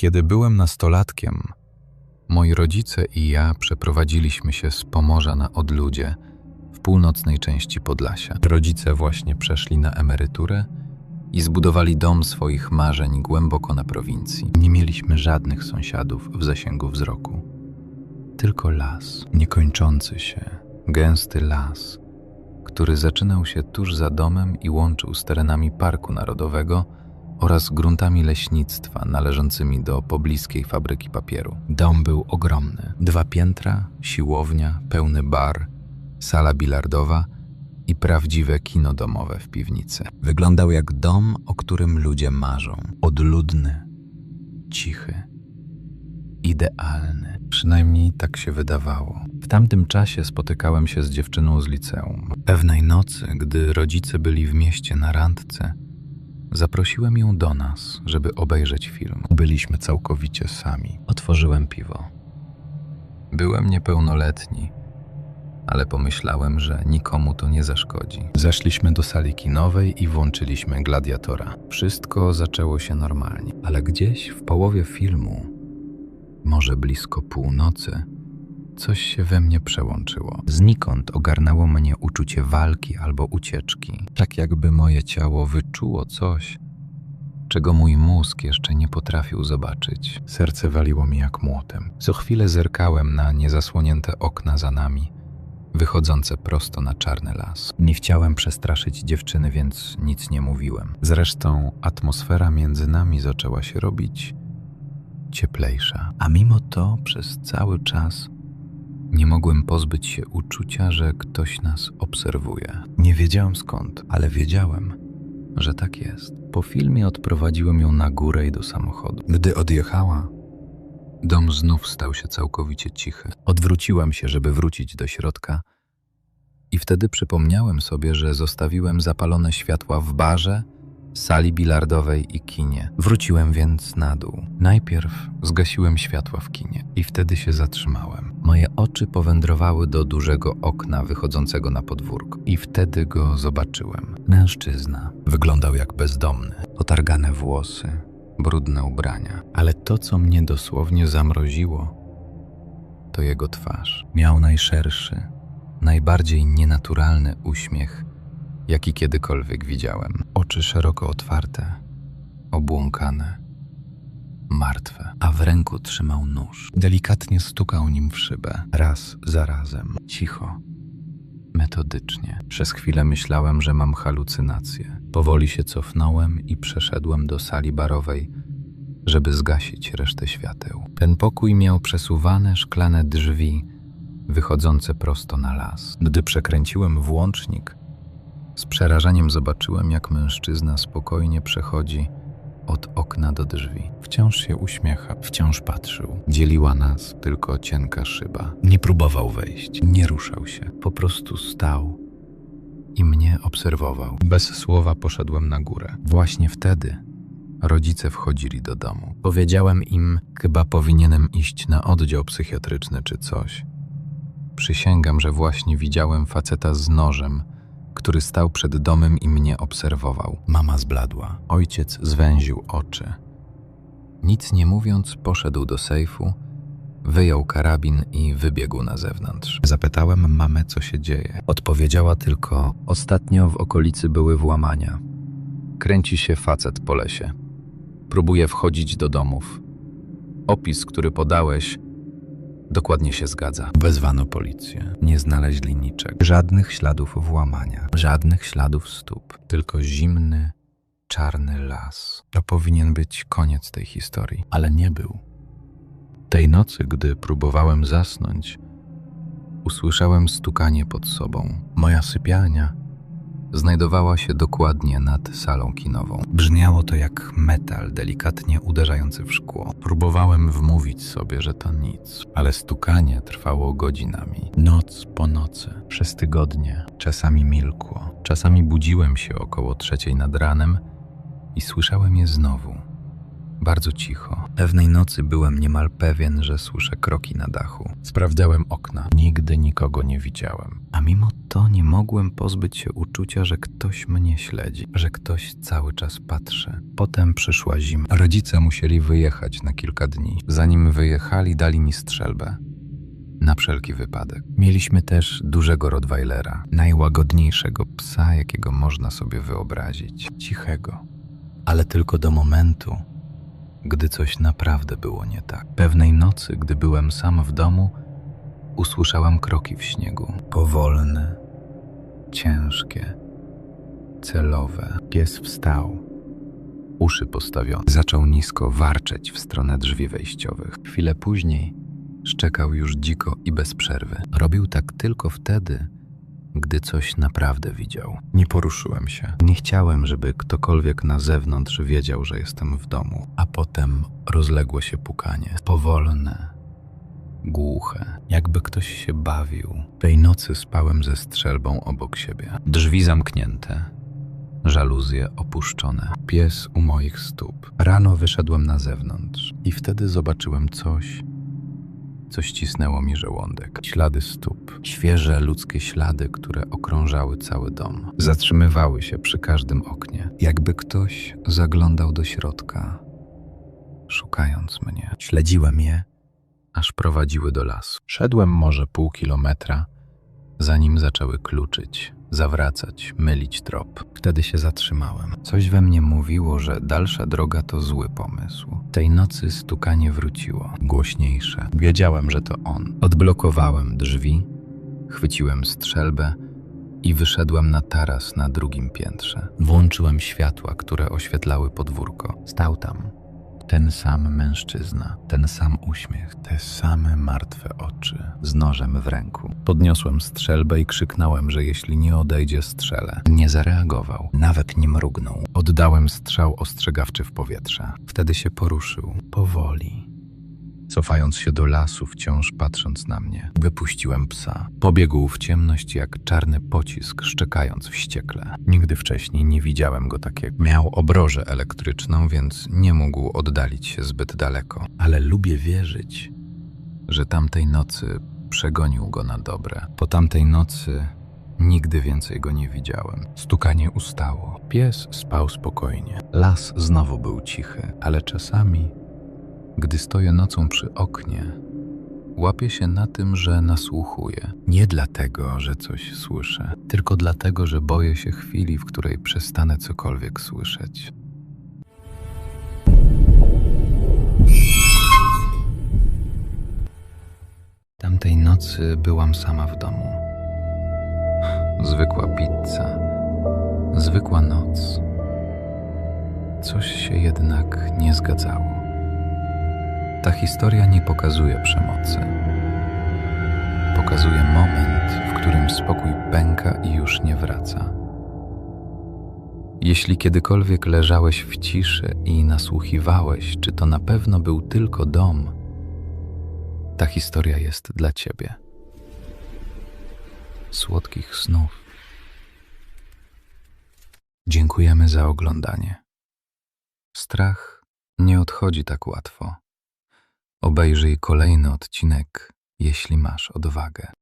Kiedy byłem nastolatkiem, moi rodzice i ja przeprowadziliśmy się z Pomorza na odludzie w północnej części Podlasia. Rodzice właśnie przeszli na emeryturę i zbudowali dom swoich marzeń głęboko na prowincji. Nie mieliśmy żadnych sąsiadów w zasięgu wzroku. Tylko las, niekończący się, gęsty las, który zaczynał się tuż za domem i łączył z terenami Parku Narodowego oraz gruntami leśnictwa należącymi do pobliskiej fabryki papieru. Dom był ogromny. Dwa piętra, siłownia, pełny bar, sala bilardowa i prawdziwe kino domowe w piwnicy. Wyglądał jak dom, o którym ludzie marzą. Odludny, cichy, idealny. Przynajmniej tak się wydawało. W tamtym czasie spotykałem się z dziewczyną z liceum. Pewnej nocy, gdy rodzice byli w mieście na randce, zaprosiłem ją do nas, żeby obejrzeć film. Byliśmy całkowicie sami. Otworzyłem piwo. Byłem niepełnoletni, ale pomyślałem, że nikomu to nie zaszkodzi. Zeszliśmy do sali kinowej i włączyliśmy gladiatora. Wszystko zaczęło się normalnie, ale gdzieś w połowie filmu, może blisko północy, coś się we mnie przełączyło. Znikąd ogarnęło mnie uczucie walki albo ucieczki, tak jakby moje ciało wyczuło coś, czego mój mózg jeszcze nie potrafił zobaczyć. Serce waliło mi jak młotem. Co chwilę zerkałem na niezasłonięte okna za nami, wychodzące prosto na czarny las. Nie chciałem przestraszyć dziewczyny, więc nic nie mówiłem. Zresztą atmosfera między nami zaczęła się robić cieplejsza, a mimo to przez cały czas nie mogłem pozbyć się uczucia, że ktoś nas obserwuje. Nie wiedziałem skąd, ale wiedziałem, że tak jest. Po filmie odprowadziłem ją na górę i do samochodu. Gdy odjechała, dom znów stał się całkowicie cichy. Odwróciłem się, żeby wrócić do środka, i wtedy przypomniałem sobie, że zostawiłem zapalone światła w barze, sali bilardowej i kinie. Wróciłem więc na dół. Najpierw zgasiłem światła w kinie i wtedy się zatrzymałem. Moje oczy powędrowały do dużego okna wychodzącego na podwórko i wtedy go zobaczyłem. Mężczyzna. Wyglądał jak bezdomny. Otargane włosy, brudne ubrania. Ale to, co mnie dosłownie zamroziło, to jego twarz. Miał najszerszy, najbardziej nienaturalny uśmiech, jaki kiedykolwiek widziałem. Oczy szeroko otwarte, obłąkane, martwe, a w ręku trzymał nóż. Delikatnie stukał nim w szybę, raz za razem, cicho, metodycznie. Przez chwilę myślałem, że mam halucynacje. Powoli się cofnąłem i przeszedłem do sali barowej, żeby zgasić resztę świateł. Ten pokój miał przesuwane szklane drzwi, wychodzące prosto na las. Gdy przekręciłem włącznik, z przerażeniem zobaczyłem, jak mężczyzna spokojnie przechodzi od okna do drzwi. Wciąż się uśmiecha, wciąż patrzył. Dzieliła nas tylko cienka szyba. Nie próbował wejść, nie ruszał się. Po prostu stał i mnie obserwował. Bez słowa poszedłem na górę. Właśnie wtedy rodzice wchodzili do domu. Powiedziałem im, chyba powinienem iść na oddział psychiatryczny czy coś. Przysięgam, że właśnie widziałem faceta z nożem, który stał przed domem i mnie obserwował. Mama zbladła. Ojciec zwęził oczy. Nic nie mówiąc, poszedł do sejfu, wyjął karabin i wybiegł na zewnątrz. Zapytałem mamę, co się dzieje. Odpowiedziała tylko: Ostatnio w okolicy były włamania. Kręci się facet po lesie. Próbuje wchodzić do domów. Opis, który podałeś, Dokładnie się zgadza. Wezwano policję. Nie znaleźli niczego. Żadnych śladów włamania, żadnych śladów stóp. Tylko zimny, czarny las. To powinien być koniec tej historii, ale nie był. Tej nocy, gdy próbowałem zasnąć, usłyszałem stukanie pod sobą. Moja sypialnia znajdowała się dokładnie nad salą kinową. Brzmiało to jak metal delikatnie uderzający w szkło. Próbowałem wmówić sobie, że to nic, ale stukanie trwało godzinami. Noc po nocy, przez tygodnie, czasami milkło. Czasami budziłem się około trzeciej nad ranem i słyszałem je znowu. Bardzo cicho. Pewnej nocy byłem niemal pewien, że słyszę kroki na dachu. Sprawdzałem okna. Nigdy nikogo nie widziałem. A mimo to nie mogłem pozbyć się uczucia, że ktoś mnie śledzi, że ktoś cały czas patrzy. Potem przyszła zima. Rodzice musieli wyjechać na kilka dni. Zanim wyjechali, dali mi strzelbę. Na wszelki wypadek. Mieliśmy też dużego Rottweilera, najłagodniejszego psa, jakiego można sobie wyobrazić. Cichego. Ale tylko do momentu, gdy coś naprawdę było nie tak. Pewnej nocy, gdy byłem sam w domu, usłyszałem kroki w śniegu. Powolne, ciężkie, celowe. Pies wstał. Uszy postawione. Zaczął nisko warczeć w stronę drzwi wejściowych. Chwilę później szczekał już dziko i bez przerwy. Robił tak tylko wtedy, gdy coś naprawdę widział. Nie poruszyłem się. Nie chciałem, żeby ktokolwiek na zewnątrz wiedział, że jestem w domu. A potem rozległo się pukanie. Powolne, głuche, jakby ktoś się bawił. Tej nocy spałem ze strzelbą obok siebie. Drzwi zamknięte, żaluzje opuszczone, pies u moich stóp. Rano wyszedłem na zewnątrz i wtedy zobaczyłem coś, co ścisnęło mi żołądek. Ślady stóp, świeże ludzkie ślady, które okrążały cały dom. Zatrzymywały się przy każdym oknie, jakby ktoś zaglądał do środka, szukając mnie. Śledziłem je, aż prowadziły do lasu. Szedłem może pół kilometra, zanim zaczęły kluczyć, zawracać, mylić trop. Wtedy się zatrzymałem. Coś we mnie mówiło, że dalsza droga to zły pomysł. Tej nocy stukanie wróciło, głośniejsze. Wiedziałem, że to on. Odblokowałem drzwi, chwyciłem strzelbę i wyszedłem na taras na drugim piętrze. Włączyłem światła, które oświetlały podwórko. Stał tam. Ten sam mężczyzna, ten sam uśmiech, te same martwe oczy, z nożem w ręku. Podniosłem strzelbę i krzyknąłem, że jeśli nie odejdzie, strzelę. Nie zareagował, nawet nie mrugnął. Oddałem strzał ostrzegawczy w powietrze. Wtedy się poruszył, powoli. Cofając się do lasu, wciąż patrząc na mnie, wypuściłem psa. Pobiegł w ciemność jak czarny pocisk, szczekając wściekle. Nigdy wcześniej nie widziałem go takiego. Miał obrożę elektryczną, więc nie mógł oddalić się zbyt daleko. Ale lubię wierzyć, że tamtej nocy przegonił go na dobre. Po tamtej nocy nigdy więcej go nie widziałem. Stukanie ustało. Pies spał spokojnie. Las znowu był cichy, ale czasami gdy stoję nocą przy oknie, łapię się na tym, że nasłuchuję. Nie dlatego, że coś słyszę, tylko dlatego, że boję się chwili, w której przestanę cokolwiek słyszeć. Tamtej nocy byłam sama w domu. Zwykła pizza, zwykła noc. Coś się jednak nie zgadzało. Ta historia nie pokazuje przemocy. Pokazuje moment, w którym spokój pęka i już nie wraca. Jeśli kiedykolwiek leżałeś w ciszy i nasłuchiwałeś, czy to na pewno był tylko dom, ta historia jest dla ciebie. Słodkich snów. Dziękujemy za oglądanie. Strach nie odchodzi tak łatwo. Obejrzyj kolejny odcinek, jeśli masz odwagę.